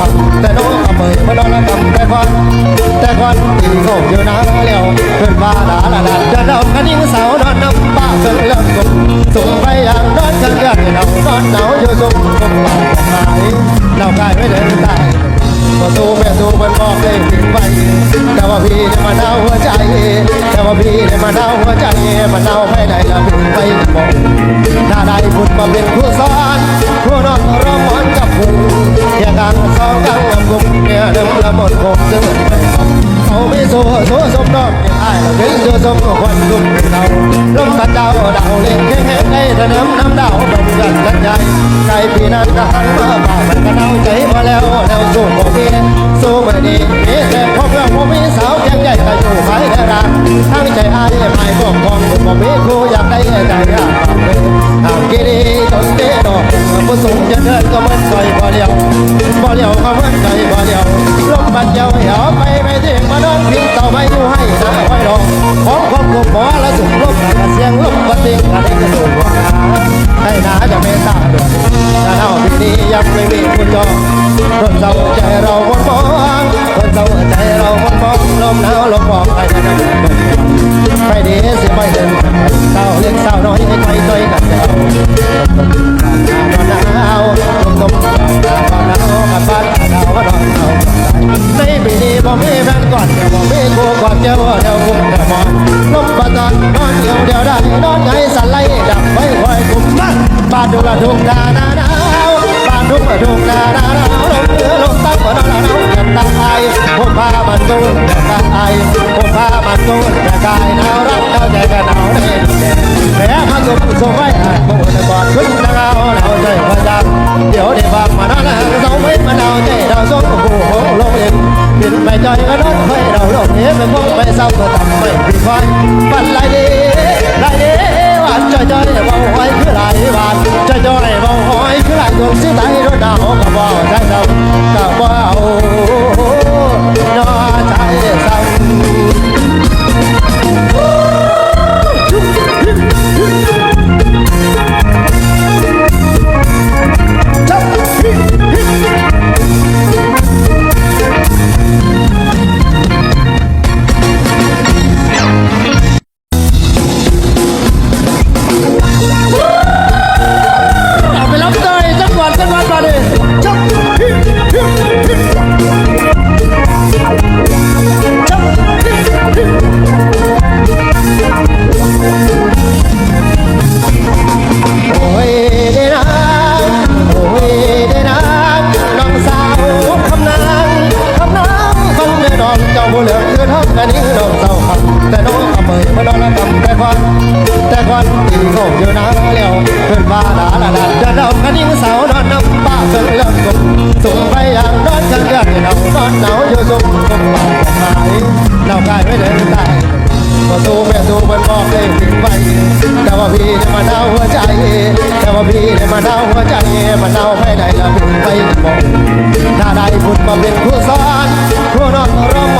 กำแต่ควันแต่ควันตีเขาอยู่นาแล้วเพื่อนบ้าดาละดัดเดินเอาคันยิงสาวนอนน้ำป้าเพิ่งเลิกกุมส่งไปอย่างนอนกันเลือดเรานอนหนาวอยู่สุมกุมบ้านหายเรากายไม่เดินตายพอสู้แม่สู้มันบอกเลยทิ้งไว้แต่ว่าพี่เนี่ยมันเอาหัวใจ แต่ว่าพี่เนี่ยมันเอาหัวใจมันเอาไปไหนละพี่ไปบอกถ้าได้บุญมาเป็นครูสอนครูนอนร้อง หมดคงเหมือเขาไม่สู้สู้สมน้องเป็นไอ้เราเป็นสู้สมกับคนลุกเราลมพัดดาวดาวเล่นแค่แค่ในถนนน้ำดาวดมกันกันใหญ่ไกลปีนั้นก็หันมาบ้ามันก็เอาใจมาแล้วแล้วสู้บ่มีสู้ไม่ดีมีแต่พบเราบ่มีสาวแก่ใหญ่ก็อยู่ไปแต่รักทั้งใจไอ้ไม่ปกครองบ่มีครูอยากได้ใจอยากฟังเลยทางกีดีจนเตดอก ผู้สูงจะเดินก็มือนใจบ่เดียวบ่เดียวก็มือนใจบ่เดียวลมบัดเดียวเหวไปไม่ถึงมานอนพิงเต่าไม่อยู่ให้นะไว้รอของความกบหมอและสุขลมและเสียงลมบัดเตียงอะไรก็สูงกว่าให้นาจะเมตตาด้วยถ้าเท่าพี่นี้ยังไม่มีคุณจองคนเศร้าใจเราหมดมองคนเศร้าใจเราหมดมองลมหนาวลมบอกใครจะนั่งใครดีสิไม่เดินเศร้าเล็กเศร้าน้อยให้ใจใจกันเดียว เดียวเดียวได้นอนไงสั่นไล่ดับไว้คอยกุมบ้านบ้านดูละทุ่งนาหนาวบ้านทุ่งละทุ่งนาหนาวลมเหนือลมตั้งบ่นอนหนาวเก็บตาไอผมพามันตูนแต่ตาไอผมพามันตูนแต่กายหนาวรักหนาวใจก็หนาวแน่แม้มาสุขสุขไว้อาจบ่ได้บอดขึ้นหนาวหนาวใจพยายเดี๋ยวได้ฟังมานานแล้วเสาไว้มาดาวใจดาวสงโอ้โหลงเองบินไปจอยก็นอนไฟเราลงเห็นไปมองไปเศร้าก็ทำไม่ผิดคอยปันไรดีไรดี แต่น้องเอาเปิดมาดอนละกำแต่ควันแต่ควันตีเขาอยู่นาแล้วเพื่อนบ้าด่าละดัดเดินเอาคันยิ่งสาวนอนน้ำป้าเพิ่งเลิกกุมส่งไปอย่างนอนกันเลือดเรานอนหนาวอยู่สุมกุมบ้านหายเรากายไม่เดินตายพอสู้แม่สู้มันบอกเลยทิ้งไว้แต่ว่าพี่เนี่ยมันเอาหัวใจ แต่ว่าพี่เนี่ยมันเอาหัวใจมันเอาไปไหนละพี่ไปบอกถ้าได้บุญมาเป็นครูสอนครูนอนร้อง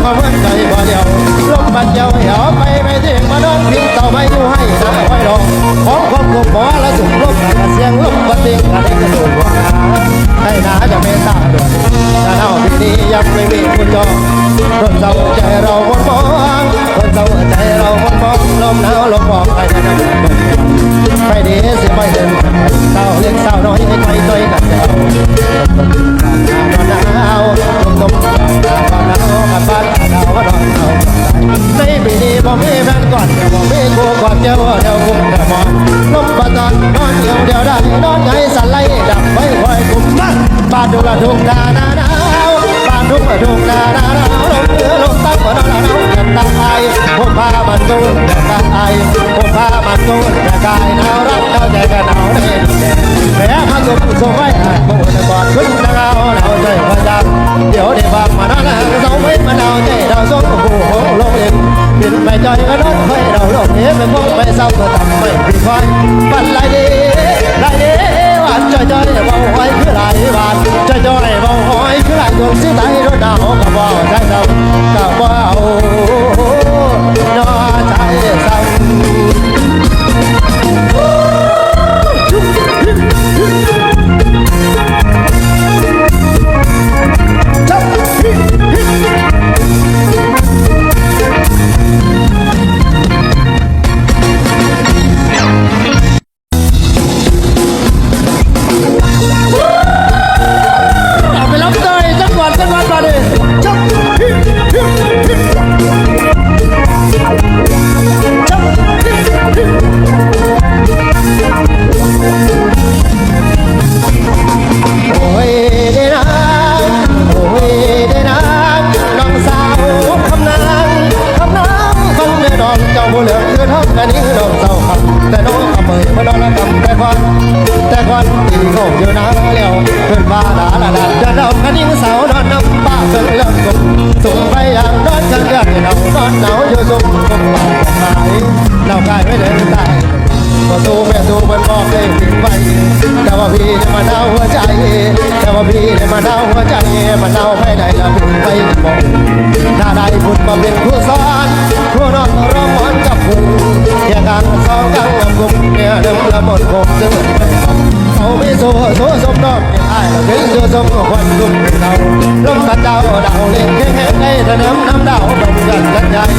บัดเดียวเหวไปไม่ถึงมานอนพิงเต่าไม่อยู่ให้นะไว้รอของความกบหมอและสุขลมและเสียงลมบัดเตียงอะไรก็สูงว่าให้นาจะเมตตาด้วยถ้าเท่าพี่นี้ยังไม่มีคุณจองคนเศร้าใจเราหมดมองคนเศร้าใจเราหมดมองลมหนาวลมบอกใครจะนั่งใครดีสิไม่เดินเศร้าเล็กเศร้าน้อยให้ใจใจกันเดียวหนาวลมลมหนาวหนาวกันบ้านหนาวก็นอนหนาว ในปีนี้บ่มีแฟนก่อนเดี๋ยวบ่มีคู่ก่อนเดี๋ยวเดียวคุ้มเดียวมองลมปะตอนนอนเดียวเดียวได้นอนไงสั่นไลดับไว้คอยกุมบ้านบ้านดูละทุ่งนาหนาวบ้านทุ่งละทุ่งนาหนาวลมเหนือลมตั้งบ่นอนหนาวเก็บตาไอผมพามันตูนแต่ตาไอผมฟ้ามันตูนประกายหนาวรักเราใจกันหนาวในดินแดแม้มาสุขสมไว้อาจคงจะกอดขึ้นตะเงาเราใจพยักเดี๋ยวได้ฟังมานั่งเสาไว้ บินไปจอยก็นอนไฟเราลงเหไคือทำกันนี้น้องเศร้าคำแต่น้องเอาเปิดมาดอนละกำแต่ก่อนแต่ก่อนตีเขาอยู่นาแล้วเพื่อนบ้าด่าละละจะเดากันยิ่งเสาวนอนน้ำป้าเพิ่งเลิกกบส่งไปอย่างนอนกันเดือนเรานอนหนาวอยู่สุขคงหลับหายเรากลายไม่เดินตายก็สู้แม่สู้มันบอกเลยทิ้งไว้แต่ว่าพี่เนี่ยมาเดาหัวใจ แต่ว่าพี่เนี่ยมาเดาหัวใจมันเดาไม่ได้ละพี่ไปบอกถ้าได้บุญมาเป็นผู้สอนผู้นอน เนี่ยเดิมละหมดคงจะเหมือนเขาไม่สู้สู้สมนอนไม่ได้เราถึงจะสมกับควันดุมเราลมกันดาวดาวเล่นแค่แค่ในระน้ำน้ำดาวดมกันกัน